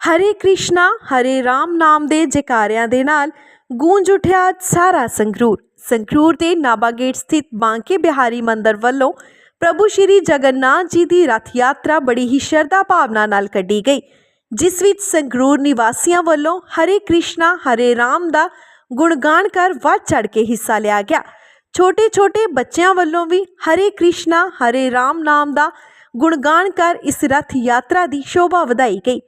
ਹਰੇ ਕ੍ਰਿਸ਼ਨਾ, ਹਰੇ ਰਾਮ ਨਾਮ ਦੇ ਜੈਕਾਰਿਆਂ ਦੇ ਨਾਲ ਗੂੰਜ ਉੱਠਿਆ ਸਾਰਾ ਸੰਗਰੂਰ। ਸੰਗਰੂਰ ਦੇ ਨਾਭਾ ਗੇਟ ਸਥਿਤ ਬਾਂਕੇ ਬਿਹਾਰੀ ਮੰਦਰ ਵੱਲੋਂ ਪ੍ਰਭੂ ਸ਼੍ਰੀ ਜਗਨਨਾਥ ਜੀ ਦੀ ਰਥ ਯਾਤਰਾ ਬੜੀ ਹੀ ਸ਼ਰਧਾ ਭਾਵਨਾ ਨਾਲ ਕੱਢੀ ਗਈ, ਜਿਸ ਵਿੱਚ ਸੰਗਰੂਰ ਨਿਵਾਸੀਆਂ ਵੱਲੋਂ ਹਰੇ ਕ੍ਰਿਸ਼ਨਾ, ਹਰੇ ਰਾਮ ਦਾ ਗੁਣਗਾਨ ਕਰ ਵੱਧ ਚੜ ਕੇ ਹਿੱਸਾ ਲਿਆ ਗਿਆ। ਛੋਟੇ ਛੋਟੇ ਬੱਚਿਆਂ ਵੱਲੋਂ ਵੀ ਹਰੇ ਕ੍ਰਿਸ਼ਨਾ, ਹਰੇ ਰਾਮ ਨਾਮ ਦਾ ਗੁਣਗਾਨ ਕਰ ਇਸ ਰਥ ਯਾਤਰਾ ਦੀ ਸ਼ੋਭਾ ਵਧਾਈ ਗਈ।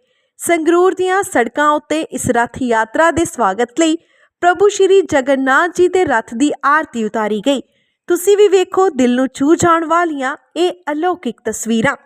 ਸੰਗਰੂਰ ਦੀਆਂ ਸੜਕਾਂ ਉੱਤੇ ਇਸ ਰਥ ਯਾਤਰਾ ਦੇ ਸਵਾਗਤ ਲਈ ਪ੍ਰਭੂ ਸ਼੍ਰੀ ਜਗਨਨਾਥ ਜੀ ਦੇ ਰਥ ਦੀ ਆਰਤੀ ਉਤਾਰੀ ਗਈ। ਤੁਸੀਂ ਵੀ ਵੇਖੋ ਦਿਲ ਨੂੰ ਛੂ ਜਾਣ ਵਾਲੀਆਂ ਇਹ ਅਲੌਕਿਕ ਤਸਵੀਰਾਂ।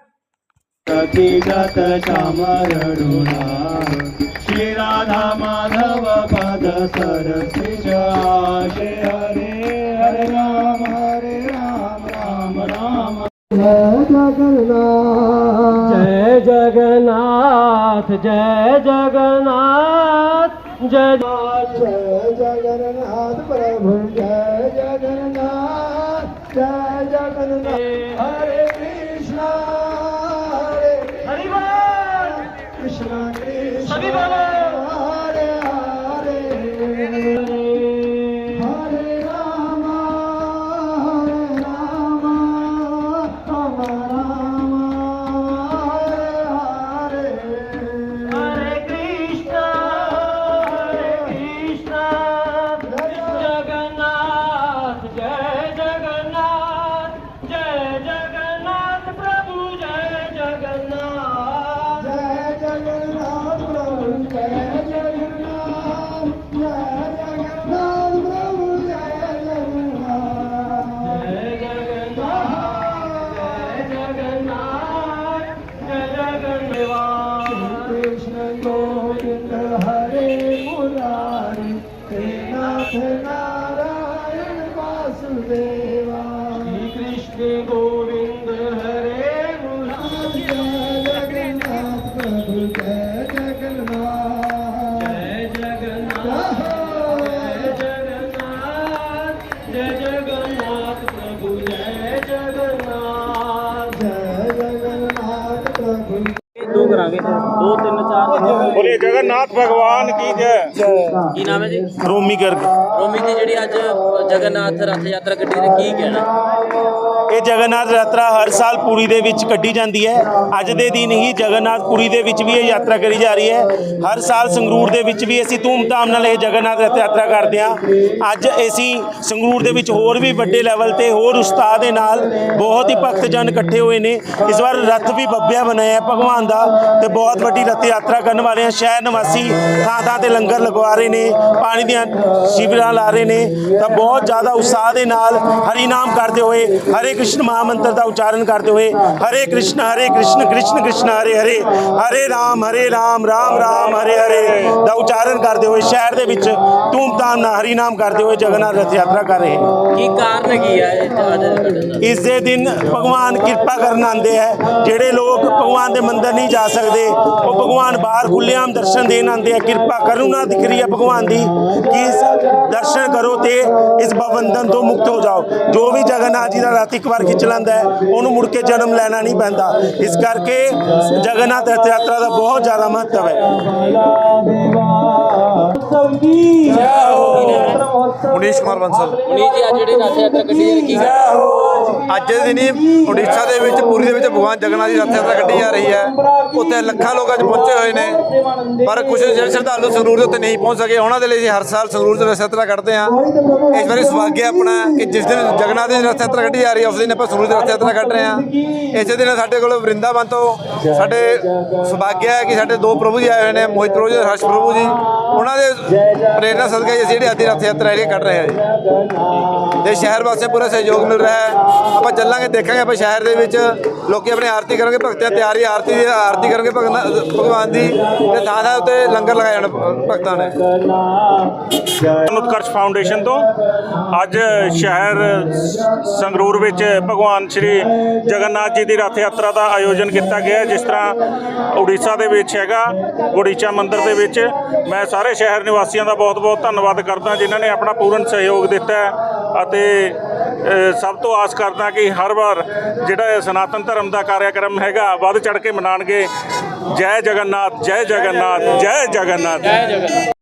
जय जगन्नाथ जय जगन्नाथ जय जगन्नाथ जय जय जगन्नाथ प्रभु जय जगन्नाथ जय जगन्नाथ हरे कृष्णा हरे हरि बोल कृष्णा कृष्ण सभी Hare Murari, Krishna, Krishna. Jagannath ਦੋ ਕਰਾਂਗੇ। ਦੋ ਤਿੰਨ ਚਾਰ ਜਗਨਨਾਥ ਭਗਵਾਨ ਕੀ ਜੈ? ਕੀ ਨਾਮ ਹੈ ਜੀ? ਰੋਮੀ ਗਰਗ। ਰੋਮੀ ਦੀ ਜਿਹੜੀ ਅੱਜ ਜਗਨਨਾਥ ਰਥ ਯਾਤਰਾ ਕੱਢੀ ਤੇ ਕੀ ਕਹਿਣਾ? ਇਹ ਜਗਨਨਾਥ ਯਾਤਰਾ ਹਰ ਸਾਲ ਪੂਰੀ ਦੇ ਵਿੱਚ ਕੱਢੀ ਜਾਂਦੀ ਹੈ। ਅੱਜ ਦੇ ਦਿਨ ਹੀ ਜਗਨਨਾਥ ਪੁਰੀ ਦੇ ਵਿੱਚ ਵੀ ਇਹ ਯਾਤਰਾ ਕਰੀ ਜਾ ਰਹੀ ਹੈ। ਹਰ ਸਾਲ ਸੰਗਰੂਰ ਦੇ ਵਿੱਚ ਵੀ ਅਸੀਂ ਧੂਮਧਾਮ ਨਾਲ ਇਹ ਜਗਨਨਾਥ ਰਥ ਯਾਤਰਾ ਕਰਦੇ ਹਾਂ। ਅੱਜ ਅਸੀਂ ਸੰਗਰੂਰ ਦੇ ਵਿੱਚ ਹੋਰ ਵੀ ਵੱਡੇ ਲੈਵਲ ਤੇ ਹੋਰ ਉਸਤਾਦ ਦੇ ਨਾਲ ਬਹੁਤ ਹੀ ਭਗਤ ਜਨ ਇਕੱਠੇ ਹੋਏ ਨੇ। ਇਸ ਵਾਰ ਰਥ ਵੀ ਬੱਬਿਆ ਬਣਾਇਆ ਭਗਵਾਨ ਦਾ ਤੇ ਬਹੁਤ ਵੱਡੀ ਰਥ ਯਾਤਰਾ ਕਰਨ ਵਾਲੇ ਆ ਸ਼ਹਿਰ ਨਿਵਾਸੀ ਥਾਂ ਥਾਂ ਤੇ ਲੰਗਰ ਲਗਵਾ ਰਹੇ ਨੇ, ਪਾਣੀ ਦੀਆਂ ਸ਼ਿਵਰਾਂ ਲਾ ਰਹੇ ਨੇ। ਤਾਂ ਬਹੁਤ ਜ਼ਿਆਦਾ ਉਤਸ਼ਾਹ ਦੇ ਨਾਲ ਹਰੀ ਨਾਮ ਕਰਦੇ ਹੋਏ ਹਰੇ ਕ੍ਰਿਸ਼ਨ ਮਹਾਮੰਤਰ ਦਾ ਉਚਾਰਨ ਕਰਦੇ ਹੋਏ ਹਰੇ ਕ੍ਰਿਸ਼ਨ ਹਰੇ ਕ੍ਰਿਸ਼ਨ ਕ੍ਰਿਸ਼ਨ ਕ੍ਰਿਸ਼ਨ ਹਰੇ ਹਰੇ ਹਰੇ ਰਾਮ ਹਰੇ ਰਾਮ ਰਾਮ ਰਾਮ ਹਰੇ ਹਰੇ ਦਾ ਉਚਾਰਨ ਕਰਦੇ ਹੋਏ ਸ਼ਹਿਰ ਦੇ ਵਿੱਚ ਧੂਮਧਾਮ ਨਾਲ ਹਰੀ ਨਾਮ ਕਰਦੇ ਹੋਏ ਜਗਨਨਾਥ ਰਥ ਯਾਤਰਾ ਕਰ ਰਹੇ ਕੀ ਕਾਰਨ ਕੀ ਹੈ ਇਸ ਦੇ ਦਿਨ ਭਗਵਾਨ ਕਿਰਪਾ ਕਰਨ ਆਉਂਦੇ ਹੈ ਜਿਹੜੇ ਲੋਕ ਭਗਵਾਨ ਦੇ ਮੰਦਰ ਨਹੀਂ ਜਾ ਸਕਦੇ ਉਹ ਭਗਵਾਨ ਬਾਹਰ ਖੁੱਲ੍ਹੇਆਮ ਦਰਸ਼ਨ ਦੇਣ ਆਉਂਦੇ ਆ ਕਿਰਪਾ ਕਰੁਣਾ ਦਿਖ ਰਹੀ ਹੈ ਭਗਵਾਨ ਦੀ ਕਿ ਦਰਸ਼ਨ ਕਰੋ ਤੇ ਇਸ ਬਵੰਦਨ ਤੋਂ ਮੁਕਤ ਹੋ ਜਾਓ ਜੋ ਵੀ ਜਗਨਨਾਥ ਜੀ ਦਾ ਰਥ ਇੱਕ ਵਾਰ ਖਿੱਚ ਲੈਂਦਾ ਹੈ ਉਹਨੂੰ ਮੁੜ ਕੇ ਜਨਮ ਲੈਣਾ ਨਹੀਂ ਪੈਂਦਾ। ਇਸ ਕਰਕੇ ਜਗਨਨਾਥ ਰਥ ਯਾਤਰਾ ਦਾ ਬਹੁਤ ਜ਼ਿਆਦਾ ਮਹੱਤਵ ਹੈ। ਮਨੀਸ਼ ਕੁਮਾਰ ਬੰਸਲ। ਉਨੀ ਜੀ ਅੱਜ ਜਿਹੜੀ ਰਥ ਯਾਤਰਾ ਕੱਢੀ ਕੀ ਕਹਿਣਾ ਅੱਜ ਦੇ ਦਿਨੀ ਉੜੀਸਾ ਦੇ ਵਿੱਚ, ਪੂਰੀ ਦੇ ਵਿੱਚ ਭਗਵਾਨ ਜਗਨਨਾਥ ਦੀ ਰਥ ਯਾਤਰਾ ਕੱਢੀ ਜਾ ਰਹੀ ਹੈ। ਉੱਥੇ ਲੱਖਾਂ ਲੋਕ ਅੱਜ ਪਹੁੰਚੇ ਹੋਏ ਨੇ। ਪਰ ਕੁਝ ਜਿਹੜੇ ਸ਼ਰਧਾਲੂ ਸੰਗਰੂਰ ਦੇ ਉੱਤੇ ਨਹੀਂ ਪਹੁੰਚ ਸਕੇ, ਉਹਨਾਂ ਦੇ ਲਈ ਅਸੀਂ ਹਰ ਸਾਲ ਸੰਗਰੂਰ ਦੇ ਰਥ ਯਾਤਰਾ ਕੱਢਦੇ ਹਾਂ। ਇਸ ਵਾਰੀ ਸੁਭਾਗਿਆ ਆਪਣਾ ਕਿ ਜਿਸ ਦਿਨ ਜਗਨਨਾਥ ਦੀ ਰਥ ਯਾਤਰਾ ਕੱਢੀ ਜਾ ਰਹੀ ਹੈ, ਉਸ ਦਿਨ ਆਪਾਂ ਸੰਗਰੂਰ ਦੀ ਰਥ ਯਾਤਰਾ ਕੱਢ ਰਹੇ ਹਾਂ। ਇਸੇ ਦਿਨ ਸਾਡੇ ਕੋਲ ਵਰਿੰਦਾਵਨ ਤੋਂ ਸਾਡੇ ਸੁਭਾਗਿਆ ਹੈ ਕਿ ਸਾਡੇ ਦੋ ਪ੍ਰਭੂ ਜੀ ਆਏ ਹੋਏ ਨੇ, ਮੋਹਿਤ ਪ੍ਰਭੂ ਜੀ ਹਰਸ਼ ਪ੍ਰਭੂ ਜੀ। ਉਹਨਾਂ ਦੇ ਪ੍ਰੇਰਣਾ ਸਦਕਾ ਅਸੀਂ ਜਿਹੜੀ ਅੱਜ ਦੀ ਰਥ ਯਾਤਰਾ ਜਿਹੜੀ ਕੱਢ ਰਹੇ ਹਾਂ ਜੀ। ਤੇ ਸ਼ਹਿਰ ਵਾਸੀਆਂ ਪੂਰਾ ਸਹਿਯੋਗ ਮਿਲ ਰਿਹਾ ਹੈ। ਆਪਾਂ ਚੱਲਾਂਗੇ, ਦੇਖਾਂਗੇ ਆਪਾਂ ਸ਼ਹਿਰ ਦੇ ਵਿੱਚ। ਲੋਕੀ ਆਪਣੇ ਆਰਤੀ ਕਰਨਗੇ, ਭਗਤਾਂ ਤਿਆਰੀ, ਆਰਤੀ ਦੀ ਆਰਤੀ ਕਰਨਗੇ ਭਗਨਾ- ਭਗਵਾਨ ਦੀ। ਤੇ ਥਾਂ ਥਾਂ ਉੱਤੇ ਲੰਗਰ ਲਗਾਏ ਜਾਣ ਭਗਤਾਂ ਨੇ। ਉਤਕਰਸ਼ ਫਾਊਂਡੇਸ਼ਨ ਤੋਂ ਅੱਜ ਸ਼ਹਿਰ ਸੰਗਰੂਰ ਵਿੱਚ ਭਗਵਾਨ ਸ਼੍ਰੀ ਜਗਨਨਾਥ ਜੀ ਦੀ ਰਥ ਯਾਤਰਾ ਦਾ ਆਯੋਜਨ ਕੀਤਾ ਗਿਆ ਜਿਸ ਤਰ੍ਹਾਂ ਉੜੀਸਾ ਦੇ ਵਿੱਚ ਹੈਗਾ, ਗੁੜੀਚਾ ਮੰਦਿਰ ਦੇ ਵਿੱਚ। ਮੈਂ ਸਾਰੇ ਸ਼ਹਿਰ ਨਿਵਾਸੀਆਂ ਦਾ ਬਹੁਤ-ਬਹੁਤ ਧੰਨਵਾਦ ਕਰਦਾ, ਜਿਨ੍ਹਾਂ ਨੇ ਆਪਣਾ ਪੂਰਨ ਸਹਿਯੋਗ ਦਿੱਤਾ ਅਤੇ ਸਭ ਤੋਂ ਆਸ ਕਰਦਾ ਕਿ ਹਰ ਵਾਰ ਜਿਹੜਾ ਇਹ ਸਨਾਤਨ ਧਰਮ ਦਾ ਕਾਰਿਆਕ੍ਰਮ ਹੈਗਾ, ਵੱਧ ਚੜ ਕੇ ਮਨਾਣਗੇ। ਜੈ ਜਗਨਨਾਥ ਜੈ ਜਗਨਨਾਥ ਜੈ ਜਗਨਨਾਥ। ਜੈ ਜਗਨ